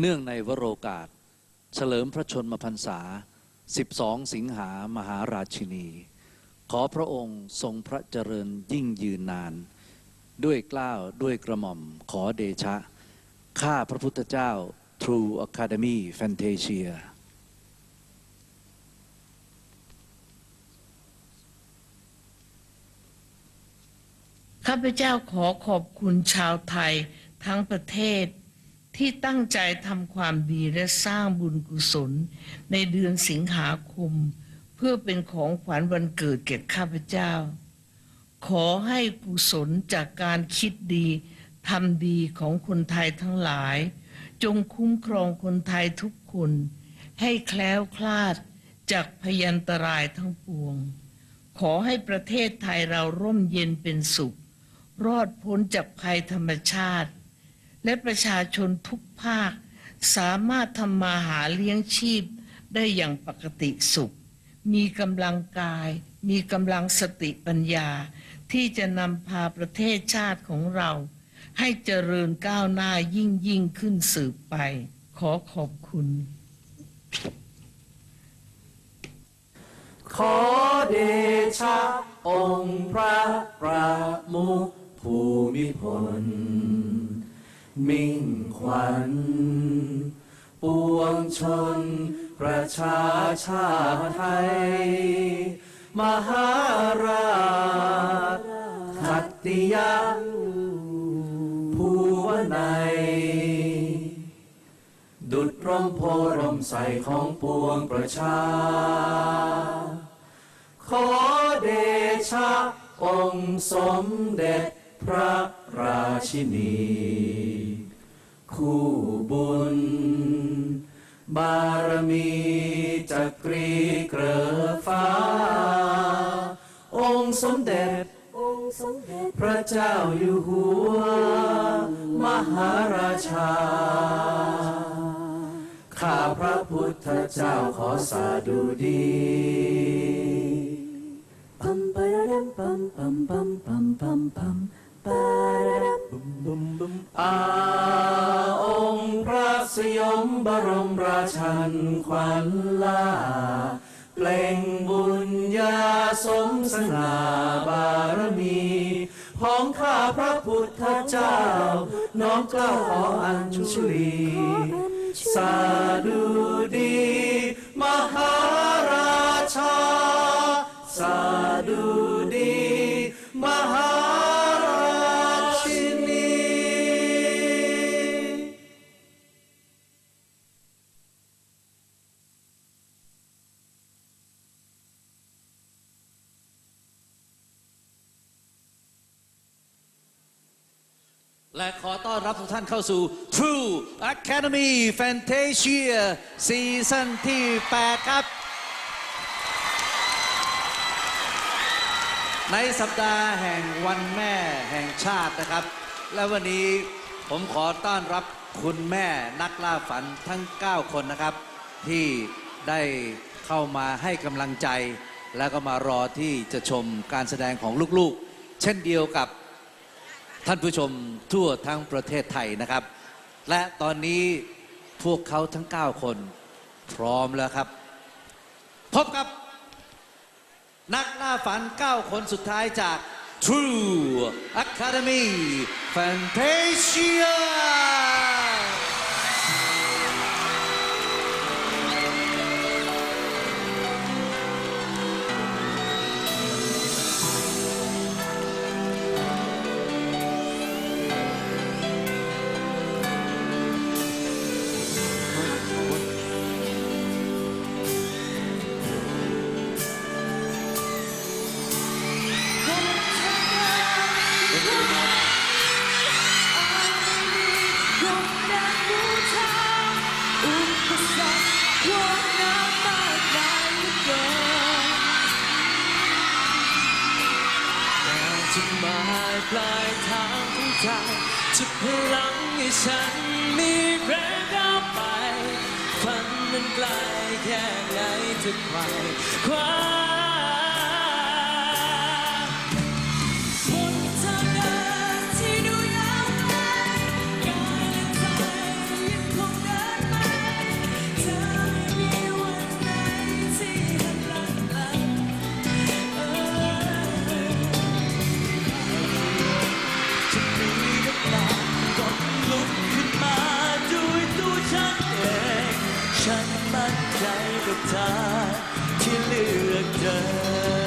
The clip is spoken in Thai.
เนื่องในวโรกาส เฉลิมพระชนมพรรษา 12 สิงหามหาราชินี ขอพระองค์ทรงพระเจริญยิ่งยืนนาน ด้วยกล้าวด้วยกระหม่อมขอเดชะ ข้าพระพุทธเจ้า True Academy Fantasia ข้าพเจ้าขอขอบคุณชาวไทยทั้งประเทศ ที่ตั้งใจทำความดีและสร้างบุญกุศล ในเดือนสิงหาคม เพื่อเป็นของขวัญวันเกิดแก่ข้าพเจ้า ขอให้กุศลจากการคิดดีทำดีของคนไทยทั้งหลาย จงคุ้มครองคนไทยทุกคน ให้แคล้วคลาดจากพยันตรายทั้งปวง ขอให้ประเทศไทยเราร่มเย็นเป็นสุข รอดพ้นจากภัยธรรมชาติ และประชาชนทุกภาค สามารถทำมาหาเลี้ยงชีพได้อย่างปกติสุข มีกำลังกาย มีกำลังสติปัญญา ที่จะนำพาประเทศชาติของเรา ให้เจริญก้าวหน้ายิ่งยิ่งขึ้นสืบไป ขอขอบคุณ ขอเดชะองค์พระประมุขภูมิพล มิ่งขวัญ ปวงชน ประชาชาติไทย มหาราชขัตติยะภูวนัยดุดร่มโพร่มใสของปวงประชา ขอเดชะองค์สมเด็จพระราชินี คู่บุญ บารมีจักรีเกรอฟ้า องค์สมเด็จองค์สมเด็จพระเจ้าอยู่หัว มหาราชา ข้าพระพุทธเจ้าขอสาดุดีปัมปะระดัมปัมปัมปัมปัมปัมปัม อาองค์พระสยมบรมราชันขวัญลาเปล่งบุญญาสมสง่าบารมี ของข้าพระพุทธเจ้า น้อมเกล้าขออัญชุลี สาดุดี มหา และขอต้อนรับทุกท่านเข้าสู่ True Academy Fantasia ซีซั่นที่ 8 ครับ ในสัปดาห์แห่งวันแม่แห่งชาตินะครับ และวันนี้ผมขอต้อนรับคุณแม่นักล่าฝันทั้ง 9 คนนะครับ ที่ได้เข้ามาให้กำลังใจ แล้วก็มารอที่จะชมการแสดงของลูกๆ เช่นเดียวกับ ท่านผู้ชมทั่วทั้งประเทศไทยนะครับ และตอนนี้พวกเขาทั้ง 9 คน พร้อมแล้วครับ พบกับ นักล่าฝัน 9 คนสุดท้ายจาก True Academy Fantasia ปลายทางของใจจะพลังให้ฉันมีแรงก้าวไปฝันมันไกลแค่ไหนจะไปคว้า ใจกับเธอที่เลือกเดิน